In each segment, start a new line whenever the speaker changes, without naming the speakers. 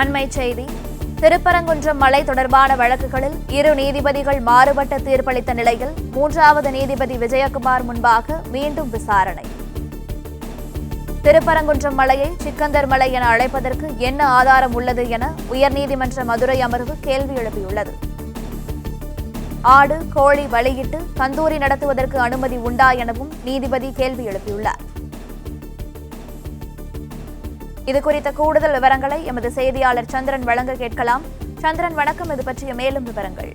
அண்மை செய்தி. திருப்பரங்குன்றம் மலை தொடர்பான வழக்குகளில் இரு நீதிபதிகள் மாறுபட்ட தீர்ப்பளித்த நிலையில் மூன்றாவது நீதிபதி விஜயகுமார் முன்பாக மீண்டும் விசாரணை. திருப்பரங்குன்றம் மலையை சிக்கந்தர் மலை என அழைப்பதற்கு என்ன ஆதாரம் உள்ளது என உயர்நீதிமன்ற மதுரை அமர்வு கேள்வி எழுப்பியுள்ளது. ஆடு கோழி வழியிட்டு கந்தூரி நடத்துவதற்கு அனுமதி உண்டா எனவும் நீதிபதி கேள்வி எழுப்பியுள்ளார். இது குறித்த கூடுதல் விவரங்களை எமது செய்தியாளர் சந்திரன் வழங்க கேட்கலாம். சந்திரன் வணக்கம். இது பற்றிய மேலும் விவரங்கள்.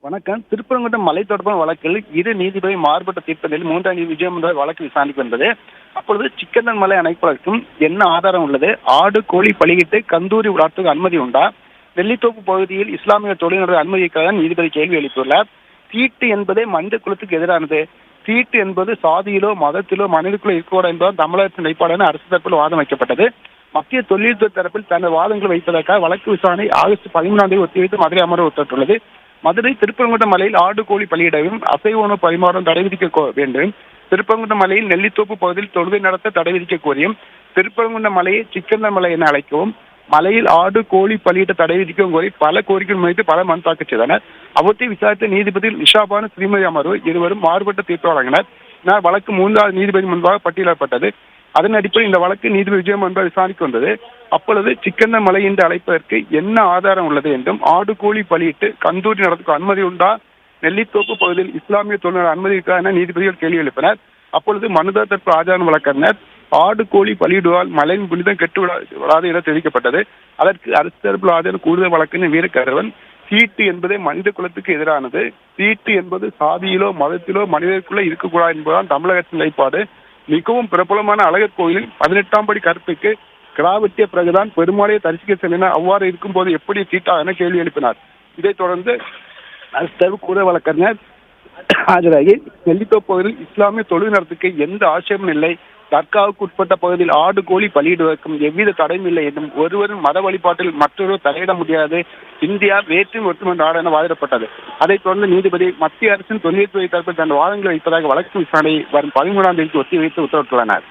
வணக்கம். திருப்பரங்குன்றம் மலை தொடர்பான வழக்கில் இரு நீதிபதி மாறுபட்ட தீர்ப்பதில் மூன்றாம் நீதி விஜயமுந்தா வழக்கு விசாரணைக்கு வந்தது. அப்பொழுது சிக்கந்தன் மலை அணைப்பதற்கும் என்ன ஆதாரம் உள்ளது? ஆடு கோழி பலியிட்டு கந்தூரி விழாத்துக்கு அனுமதி உண்டா? வெள்ளித்தோப்பு பகுதியில் இஸ்லாமிய தொழில்நுட்ப அனுமதிக்காக நீதிபதி கேள்வி எழுப்பியுள்ளார். தீட்டு என்பதே மனித குலத்துக்கு எதிரானது. சீட்டு என்பது சாதியிலோ மதத்திலோ மனிதக்குள்ள இருக்கக்கூடாது என்பதால் தமிழகத்தின் நிலைப்பாடான அரசு தரப்பில் வாதம் வைக்கப்பட்டது. மத்திய தொழில்துறை தரப்பில் தனது வாதங்களை வைப்பதற்காக வழக்கு விசாரணை ஆகஸ்ட் பதிமூணாம் தேதி ஒத்திவைத்து மதுரை அமர்வு உத்தரவிட்டுள்ளது. மதுரை திருப்பரங்குன்றம் மலையில் ஆடு கோழி பலியிடவும் அசைவ உணவு பரிமாறம் தடை விதிக்க கோ- வேண்டும். திருப்பரங்குன்றம் மலையில் நெல்லித்தோப்பு பகுதியில் தொழுகை நடத்த தடை விதிக்க கோரியும் திருப்பரங்குன்றம் மலையை சிக்கந்தர் மலை என அழைக்கவும் மலையில் ஆடு கோழி பலியிட்ட தடை விதிக்கும் கோரி பல கோரிக்கைகள் முன்வைத்து பல மனு தாக்கல் செய்தனர். அவற்றை விசாரித்த நீதிபதி நிஷாபானு ஸ்ரீமதி அமர்வு இருவரும் மாறுபட்ட தீர்ப்பு வழங்கினர். வழக்கு மூன்றாவது நீதிபதி முன்பாக பட்டியலிடப்பட்டது. அதன் அடிப்படையில் இந்த வழக்கு நீதிபதி விஜயம் என்பது விசாரிக்க வந்தது. அப்பொழுது சிக்கந்த மலை என்று அழைப்பதற்கு என்ன ஆதாரம் உள்ளது என்றும் ஆடு கோழி பலியிட்டு கந்தூரி நடத்துக்கு அனுமதி உண்டா? நெல்லித்தோப்பு பகுதியில் இஸ்லாமிய தொழிலாளர் அனுமதி இருக்கா என நீதிபதிகள் கேள்வி எழுப்பினர். அப்பொழுது மனுதார் தரப்பு ஆதாரம் வழக்கறிஞர் ஆடு கோழி பலியிடுவால் மலையின் புனிதம் கெட்டு விடாது என தெரிவிக்கப்பட்டது. அதற்கு அரசு தரப்பில் ஆஜர் கூடுதல் வழக்கின் வீரக்கதிரவன் சீட்டு என்பதே மனித குலத்துக்கு எதிரானது. சீட்டு என்பது சாதியிலோ மதத்திலோ மனிதருக்குள்ள இருக்கக்கூடாது என்பதுதான் தமிழகத்தின் நிலைப்பாடு. மிகவும் பிரபலமான அழகர் கோயிலில் பதினெட்டாம் படி கருப்புக்கு கிடா வெட்டிய பிறகுதான் பெருமாளையை தரிசிக்க சென்றனர் அவ்வாறு இருக்கும்போது எப்படி சீட்டா என கேள்வி எழுப்பினார். இதைத் தொடர்ந்து அரசு கூட வழக்கறிஞர் ஆஜராகி நெல்லித்தோப்பகுதியில் இஸ்லாமிய தொழில் நடத்துக்கு எந்த ஆட்சேபமும் இல்லை. தர்காவுக்கு உட்பட்ட பகுதியில் ஆடு கோழி பலியிடுவதற்கும் எவ்வித தடையும் இல்லை என்றும் ஒருவரும் மத வழிபாட்டில் மற்றொருவர் தலையிட முடியாது. இந்தியா வேற்றும் ஒற்றுமை நாடு என வாதிடப்பட்டது. அதைத் தொடர்ந்து நீதிபதி மத்திய அரசின் தொழில்துறை தரப்பில் தன் வாதங்களை வைப்பதாக வழக்கு விசாரணை வரும் பதிமூணாம் தேதிக்கு ஒத்திவைத்து உத்தரவிட்டுள்ளனர்.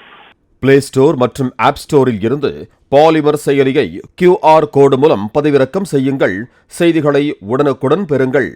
பிளே ஸ்டோர் மற்றும் ஆப் ஸ்டோரில் இருந்து பாலிமர் செயலியை கியூஆர் கோடு மூலம் பதிவிறக்கம் செய்யுங்கள். செய்திகளை உடனுக்குடன் பெறுங்கள்.